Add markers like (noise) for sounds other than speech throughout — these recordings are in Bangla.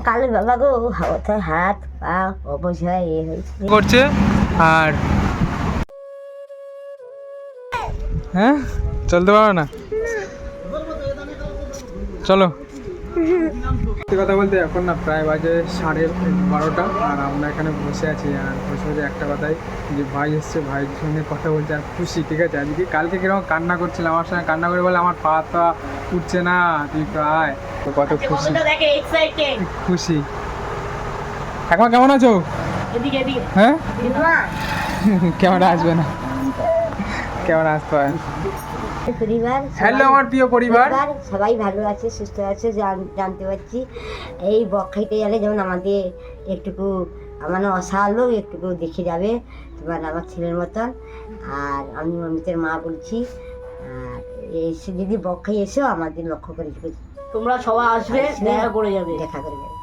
কালো বাবা গো কোথায় হাত পা অবশ হয়ে করছে? আর? হ্যাঁ? চলতে পারো না? চলো। সত্যি কথা বলতে এখন না প্রায় বাজে সাড়ে বারোটা আর আমরা এখানে বসে আছি আর বসে বসে একটা কথাই যে ভাই এসছে ভাইয়ের সঙ্গে কথা বলছে আর খুশি ঠিক আছে? আজকে কালকে কীরকম কান্না করছিল আমার সঙ্গে কান্না করে বলে আমার পা তা উঠছে না তুই প্রায়। তো কত খুশি। খুশি। এখন কেমন আছো? হ্যাঁ? (laughs) কেমন আসবে না? কেমন আসতে হয়? পরিবার হ্যালো আমার প্রিয় পরিবার। সবাই ভালো আছে সুস্থ আছে জান- জানতে পারছি। এই বকখাইতে গেলে যেমন আমাদের একটুকু আমার অসালো একটুকু দেখে যাবে তোমার আমার ছেলের মতন। আর আমি অমিতের মা বলছি আর এসে যদি বকখাই এসেও আমাদের লক্ষ্য করে তোমরা সবাই আসবে দেখা করে যাবে। দেখা করে যাবে।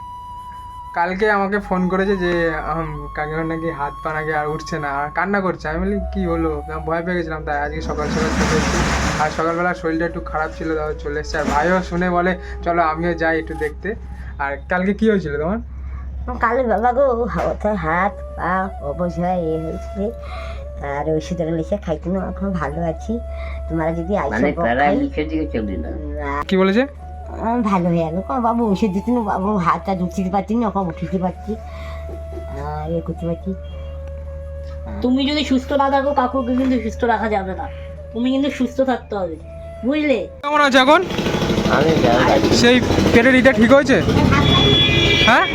কালকে আমাকে ফোন করেছে যে কাকিমার নাকি হাত পা নাকি আর উঠছে না আর কান্না করছে। আমি বলি কি হলো? ভয় পেয়ে গেছিলাম তাই আজকে সকাল সকাল চলে এসেছি। আর সকালবেলা শরীরটা একটু খারাপ ছিল তাও চলে এসেছে। আর ভাইও শুনে বলে চলো আমিও যাই একটু দেখতে। আর কালকে কি হয়েছিল তোমার? কালো বাবা গো কোথায় হাত পা অবশ্যই হয়ে এ হয়েছে। আর ওষুধ লিখে খাইতে না এখন ভালো আছি। তোমরা যদি আইসো মানে কি বলেছে? ভালো হয়ে গেল কখন বাবু ওষুধ দিতে না? বাবু হাতটা উঠতে পারছি না কখন উঠতে পারছি। ইয়ে করতে পারছি। তুমি যদি সুস্থ না থাকো কাকুকে কিন্তু সুস্থ রাখা যাবে না। তুমি কিন্তু সুস্থ থাকতে হবে বুঝলে? কেমন আছে এখন? সেই পেটের ইটা ঠিক হয়েছে? হ্যাঁ?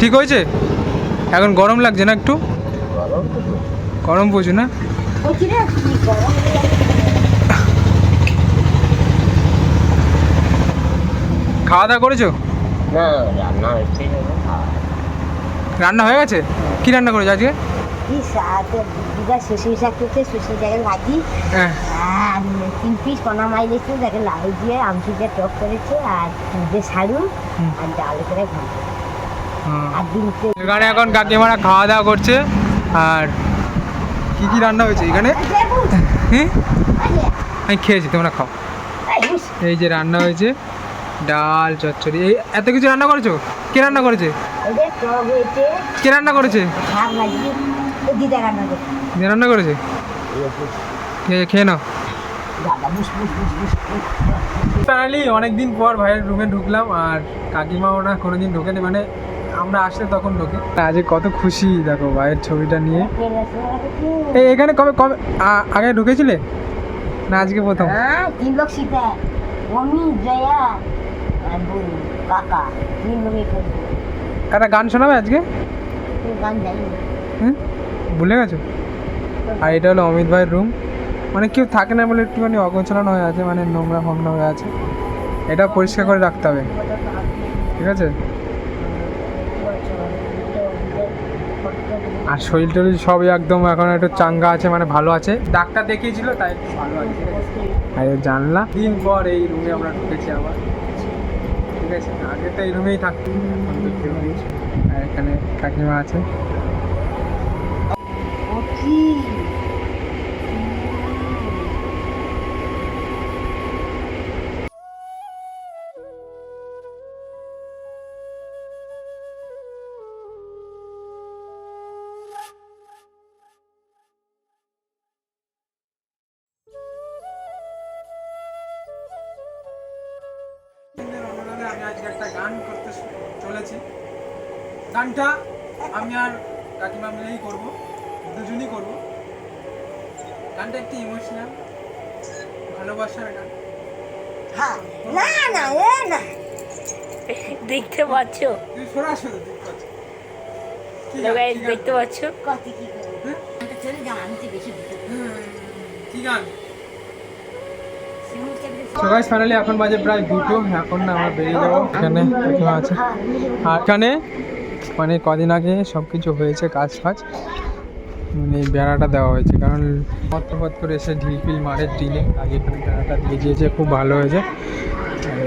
ঠিক হয়েছে? এখন গরম লাগছে না একটু? গরম প্রচুর। না বলছি রে কি গরম খাওয়া দাওয়া করেছ? না রান্না হচ্ছে রান্না হয়ে গেছে? কি রান্না করেছ আজকে? কি স্বাদ দিদা শুশুর শাক করছে শুশুর শাকের ভাজি। হ্যাঁ। আর তিন পিস কণা মাই দিয়েছে তাকে লাউ দিয়ে টক করেছে আর। আর ডাল করে ভাজি আর ডিমতে এখানে এখন কাকিমারা খাওয়া দাওয়া করছে আর কি কি রান্না হয়েছে এখানে? হ্যাঁ? আমি খেয়েছি তোমরা খাও। এই যে রান্না হয়েছে। ডাল চচ্চড়ি এই এত কিছু রান্না করেছ? কে রান্না করেছে? কে রান্না করেছে? রান্না করছে? খেয়ে খেয়ে নাও। ফাইনালি অনেকদিন পর ভাইয়ের রুমে ঢুকলাম আর কাকিমা ওরা কোনোদিন ঢোকেনি। মানে আমরা আসলে তখন ঢোকে। আজকে কত খুশি দেখো ভাইয়ের ছবিটা নিয়ে। এই এখানে কবে কবে আগে ঢুকেছিলে? না আজকে প্রথম। জয়া কাকা একটা গান শোনাবে আজকে? গান জানি হুম? ভুলে গেছো? আর এটা হলো অমিত ভাইয়ের রুম মানে কেউ থাকে না বলে একটুখানি অগোছানো হয়ে আছে মানে নোংরা ফোংরা হয়ে আছে। এটা পরিষ্কার করে রাখতে হবে। ঠিক আছে? আর শরীর টরীর সবই একদম এখন একটু চাঙ্গা আছে মানে ভালো আছে। ডাক্তার দেখিয়েছিল, তাই ভালো আছে। আর জানলা। দিন পর এই রুমে আমরা ঢুকেছি আবার। ঠিক আছে, আগে তো এই রুমেই থাকতাম। এখানে কাকিমা আছে। আমি আজকে একটা গান করতে চলেছি। গানটা আমি আর কাকিমা মিলেই করব দুজনই করব। গানটা একটু ইমোশনাল ভালোবাসার গান। হ্যাঁ না না এ না। দেখতে পাচ্ছ? সরাসরি দেখতে পাচ্ছ। কত কি করব হ্যাঁ? চলে যাও আমি তো বেশি। কি গান? সবাই ফাইনালি এখন বাজে প্রায় দুটো। এখন না আমরা বেরিয়ে যাব। এখানে আছে। আর এখানে মানে কদিন আগে সব কিছু হয়েছে কাজ ফাজ মানে বেড়াটা দেওয়া হয়েছে। কারণ পত্র পত্র করে এসে ঢিল ফিল মারে ঢিলে আগে এখানে বেড়াটা দিয়ে দিয়েছে খুব ভালো হয়েছে।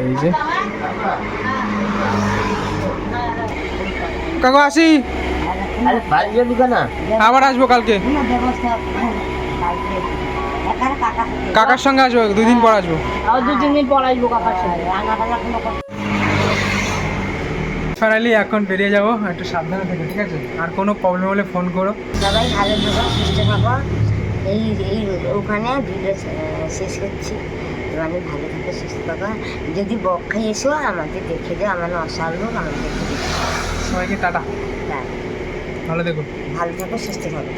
এই যে। কাকু আসি। আবার আসব কালকে। কাকার সঙ্গে আসব দুদিন পর আসব। আর দু তিন দিন পর আসব কাকার টান্না ফাইনালি এখন বেরিয়ে যাব একটু সাবধানে থেকো ঠিক আছে? আর কোনো প্রবলেম হলে ফোন করো। সবাই ভালো থাকো সুস্থ থাকো। এই এই ওখানে ভিডিও শেষ করছি। মানে ভালো থাকো সুস্থ থাকো। যদি বক্ষে এসো আমাদের দেখে দাও আমার অসার লোক আমাদের দেখে সবাইকে টাটা। ভালো দেখো ভালো থাকো সুস্থ থাকো।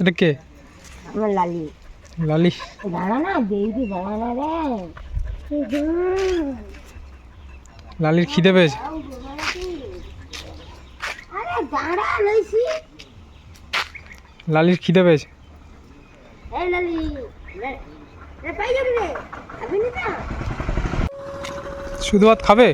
এটা কে? আমার লালি। লালি। দাঁড়া না দেখবি দাঁড়া না রে। লালির খিদে পেয়েছে। আরে দাঁড়া লইছি। লালির খিদে পেয়েছে। শুধু ভাত খাবে?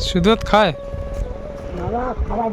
শুধু খায়? খাবার